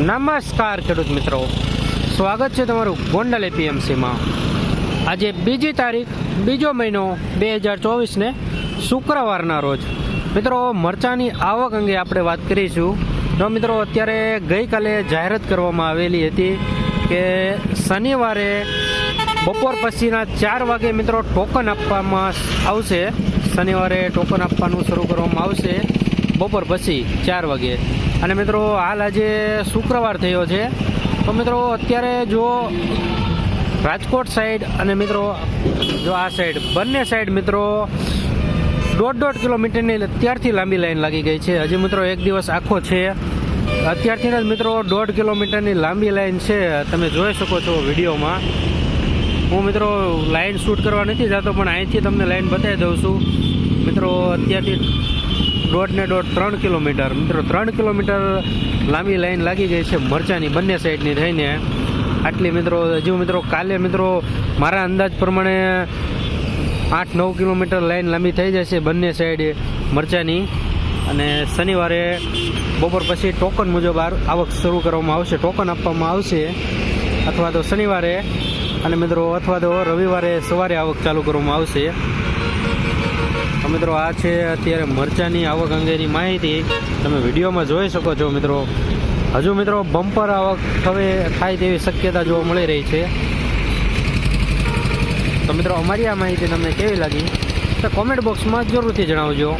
નમસ્કાર, ખેડૂત મિત્રો. સ્વાગત છે તમારું ગોંડલ એપીએમસીમાં. આજે બીજી તારીખ, બીજો મહિનો બે હજાર ચોવીસને શુક્રવારના રોજ. મિત્રો, મરચાંની આવક અંગે આપણે વાત કરીશું. તો મિત્રો, અત્યારે ગઈકાલે જાહેરાત કરવામાં આવેલી હતી કે શનિવારે બપોર પછીના ચાર વાગે મિત્રો ટોકન આપવામાં આવશે. શનિવારે ટોકન આપવાનું શરૂ કરવામાં આવશે. બપોર પછી ચાર વાગે. અને મિત્રો, હાલ આજે શુક્રવાર થયો છે. તો મિત્રો, અત્યારે જો રાજકોટ સાઈડ અને મિત્રો, જો આ સાઈડ બંને સાઈડ મિત્રો, દોઢ દોઢ કિલોમીટરની અત્યારથી લાંબી લાઈન લાગી ગઈ છે. હજી મિત્રો, એક દિવસ આખો છે. અત્યારથી જ મિત્રો, દોઢ કિલોમીટરની લાંબી લાઈન છે. તમે જોઈ શકો છો વિડીયોમાં. હું મિત્રો, લાઈન શૂટ કરવા નથી જતો, પણ અહીંથી તમને લાઈન બતાવી દઉં છું. મિત્રો, અત્યારથી દોઢ ને દોઢ ત્રણ કિલોમીટર. મિત્રો, ત્રણ કિલોમીટર લાંબી લાઈન લાગી ગઈ છે મરચાની બંને સાઈડની થઈને. આટલી મિત્રો, હજુ મિત્રો, કાલે મિત્રો, મારા અંદાજ પ્રમાણે આઠ નવ કિલોમીટર લાઈન લાંબી થઈ જશે બંને સાઈડ મરચાની. અને શનિવારે બપોર પછી ટોકન મુજબ આવક શરૂ કરવામાં આવશે, ટોકન આપવામાં આવશે. અથવા તો શનિવારે, અને મિત્રો, અથવા તો રવિવારે સવારે આવક ચાલુ કરવામાં આવશે. તો મિત્રો આ છે અત્યારે મરચાની આવક અંગેની માહિતી. તમે વિડીયોમાં જોઈ શકો છો મિત્રો. હજુ મિત્રો બમ્પર આવક હવે થાય તેવી શક્યતા જોવા મળી રહી છે. તો મિત્રો અમારી આ માહિતી તમને કેવી લાગી? તો કોમેન્ટ બોક્સમાં જરૂરથી જણાવજો.